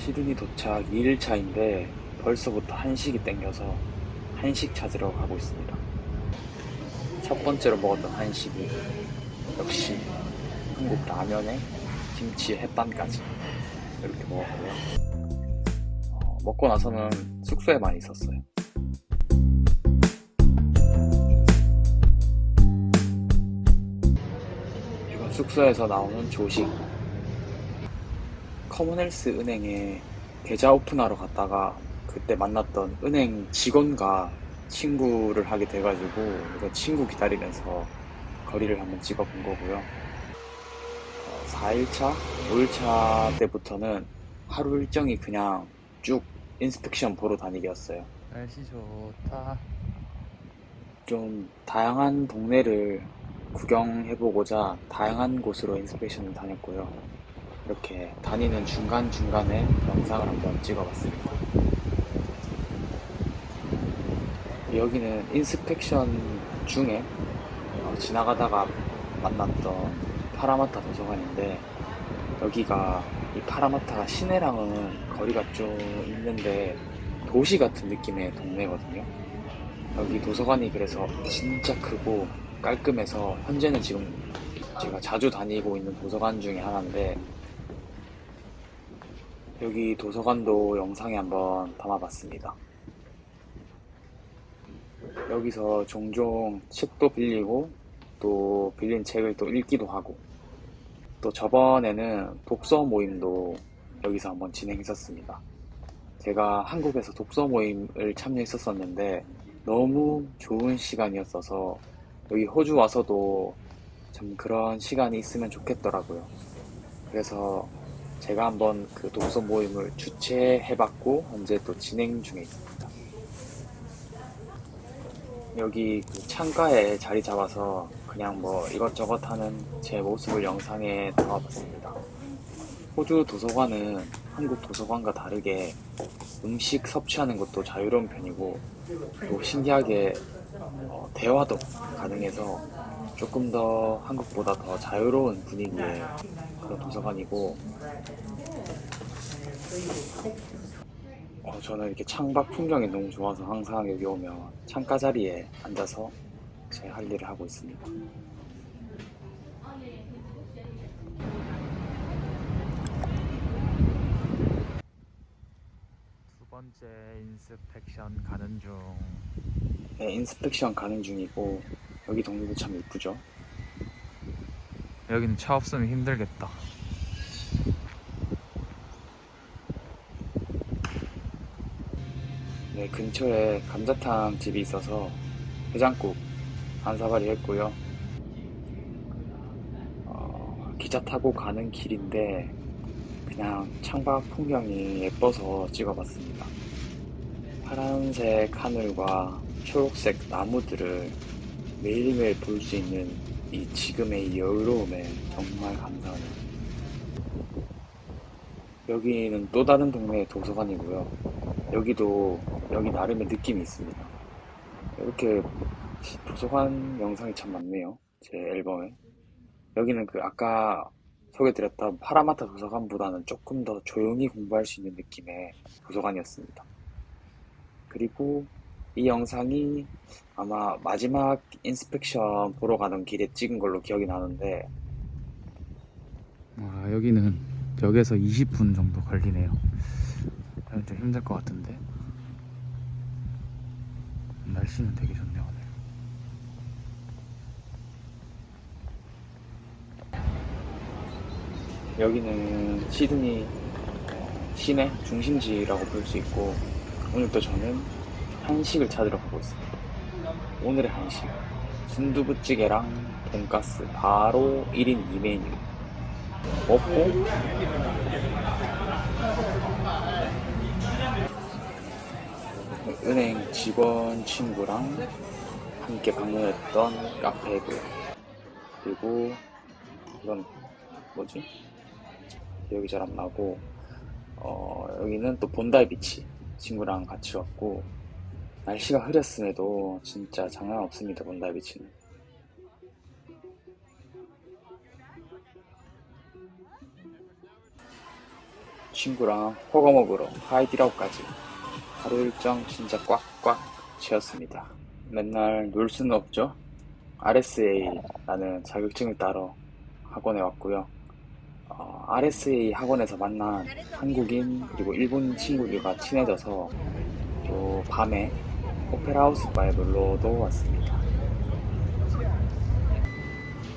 시드니 도착 2일차인데 벌써부터 한식이 땡겨서 한식 찾으러 가고 있습니다. 첫 번째로 먹었던 한식이 역시 한국 라면에 김치 햇반까지 이렇게 먹었고요. 어, 먹고 나서는 숙소에 많이 있었어요. 이건 숙소에서 나오는 조식. 커먼헬스 은행에 계좌 오픈하러 갔다가 그때 만났던 은행 직원과 친구를 하게 돼가지고 그 친구 기다리면서 거리를 한번 찍어본 거고요. 어, 4일차, 5일차 때부터는 하루 일정이 그냥 쭉 인스펙션 보러 다니기였어요. 날씨 좋다. 좀 다양한 동네를 구경해보고자 다양한 곳으로 인스펙션을 다녔고요. 이렇게 다니는 중간중간에 영상을 한번 찍어봤습니다. 여기는 인스펙션 중에 어, 지나가다가 만났던 파라마타 도서관인데 여기가 이 파라마타가 시내랑은 거리가 좀 있는데 도시 같은 느낌의 동네거든요. 여기 도서관이 그래서 진짜 크고 깔끔해서 현재는 지금 제가 자주 다니고 있는 도서관 중에 하나인데 여기 도서관도 영상에 한번 담아봤습니다. 여기서 종종 책도 빌리고 또 빌린 책을 또 읽기도 하고 또 저번에는 독서 모임도 여기서 한번 진행했었습니다. 제가 한국에서 독서 모임을 참여했었었는데 너무 좋은 시간이었어서 여기 호주 와서도 참 그런 시간이 있으면 좋겠더라고요. 그래서 제가 한번 그 독서 모임을 주최해봤고 현재 또 진행 중에 있습니다. 여기 그 창가에 자리 잡아서 그냥 뭐 이것저것 하는 제 모습을 영상에 담아봤습니다. 호주 도서관은 한국 도서관과 다르게 음식 섭취하는 것도 자유로운 편이고 또 신기하게 어, 대화도 가능해서 조금 더 한국보다 더 자유로운 분위기의 그런 도서관이고 어, 저는 이렇게 창밖 풍경이 너무 좋아서 항상 여기 오면 창가 자리에 앉아서 제 할 일을 하고 있습니다. 두 번째 인스펙션 가는 중. 네, 인스펙션 가는 중이고 여기 동네도 참 이쁘죠? 여기는 차 없으면 힘들겠다. 네, 근처에 감자탕 집이 있어서 해장국 한 사발이 했고요. 어, 기차 타고 가는 길인데 그냥 창밖 풍경이 예뻐서 찍어봤습니다. 파란색 하늘과 초록색 나무들을 매일매일 볼 수 있는 이 지금의 여유로움에 정말 감사하네요. 여기는 또 다른 동네의 도서관이고요. 여기도 여기 나름의 느낌이 있습니다. 이렇게 도서관 영상이 참 많네요. 제 앨범에. 여기는 그 아까 소개드렸던 파라마타 도서관보다는 조금 더 조용히 공부할 수 있는 느낌의 도서관이었습니다. 그리고 이 영상이 아마 마지막 인스펙션 보러 가는 길에 찍은 걸로 기억이 나는데 아, 여기는 역에서 20분 정도 걸리네요. 좀 힘들 것 같은데. 날씨는 되게 좋네요, 오늘. 여기는 시드니 어, 시내 중심지라고 볼 수 있고 오늘도 저는 한식을 찾으러 가고 있습니다. 오늘의 한식 순두부찌개랑 돈가스 바로 1인 2메뉴 먹고 은행 직원 친구랑 함께 방문했던 카페고요. 그리고 이건 뭐지? 기억이 잘 안 나고 어, 여기는 또 본다이 비치 친구랑 같이 왔고 날씨가 흐렸음에도 진짜 장난 없습니다 본다이 비치는 친구랑 호거 먹으러 하이디라우까지 하루 일정 진짜 꽉꽉 채웠습니다. 맨날 놀 수는 없죠. RSA라는 자격증을 따러 학원에 왔고요. 어, RSA 학원에서 만난 한국인 그리고 일본 친구들과 친해져서 또 밤에 오페라 하우스 바에 놀러도 왔습니다.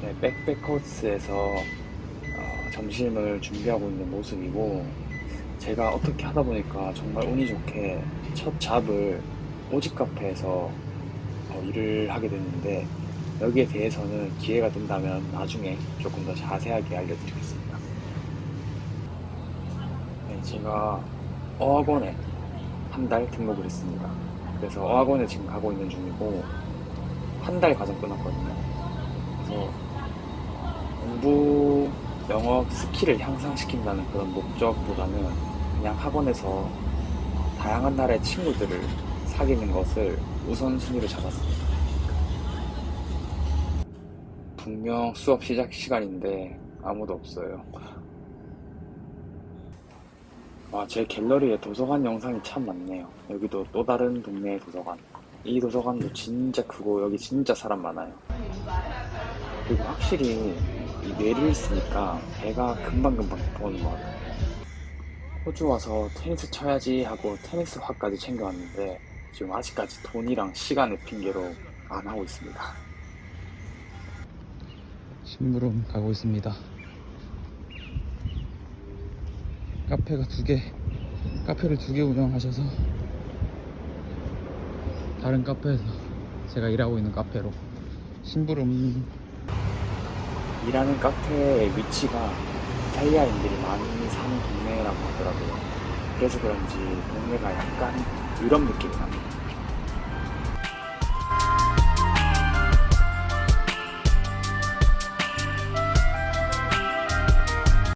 네, 백패커스에서 어, 점심을 준비하고 있는 모습이고 제가 어떻게 하다 보니까 정말 운이 좋게 첫 잡을 오직 카페에서 어, 일을 하게 됐는데 여기에 대해서는 기회가 된다면 나중에 조금 더 자세하게 알려드리겠습니다. 네, 제가 어학원에 한 달 등록을 했습니다. 그래서 어학원에 지금 가고 있는 중이고 한 달 과정 끝났거든요. 그래서 공부 영어 스킬을 향상시킨다는 그런 목적보다는 그냥 학원에서 다양한 나라의 친구들을 사귀는 것을 우선순위로 잡았습니다. 분명 수업 시작 시간인데 아무도 없어요. 아, 제 갤러리에 도서관 영상이 참 많네요. 여기도 또 다른 동네의 도서관. 이 도서관도 진짜 크고 여기 진짜 사람 많아요. 그리고 확실히 이 뇌를 쓰니까 배가 금방금방 고프는 것 같아요. 호주 와서 테니스 쳐야지 하고 테니스 화까지 챙겨왔는데 지금 아직까지 돈이랑 시간을 핑계로 안 하고 있습니다. 심부름 가고 있습니다. 카페가 두 개, 카페를 두 개 운영하셔서 다른 카페에서 제가 일하고 있는 카페로 심부름 일하는 카페의 위치가 이탈리아인들이 많이 사는 동네라고 하더라고요. 그래서 그런지 동네가 약간 유럽 느낌이 납니다.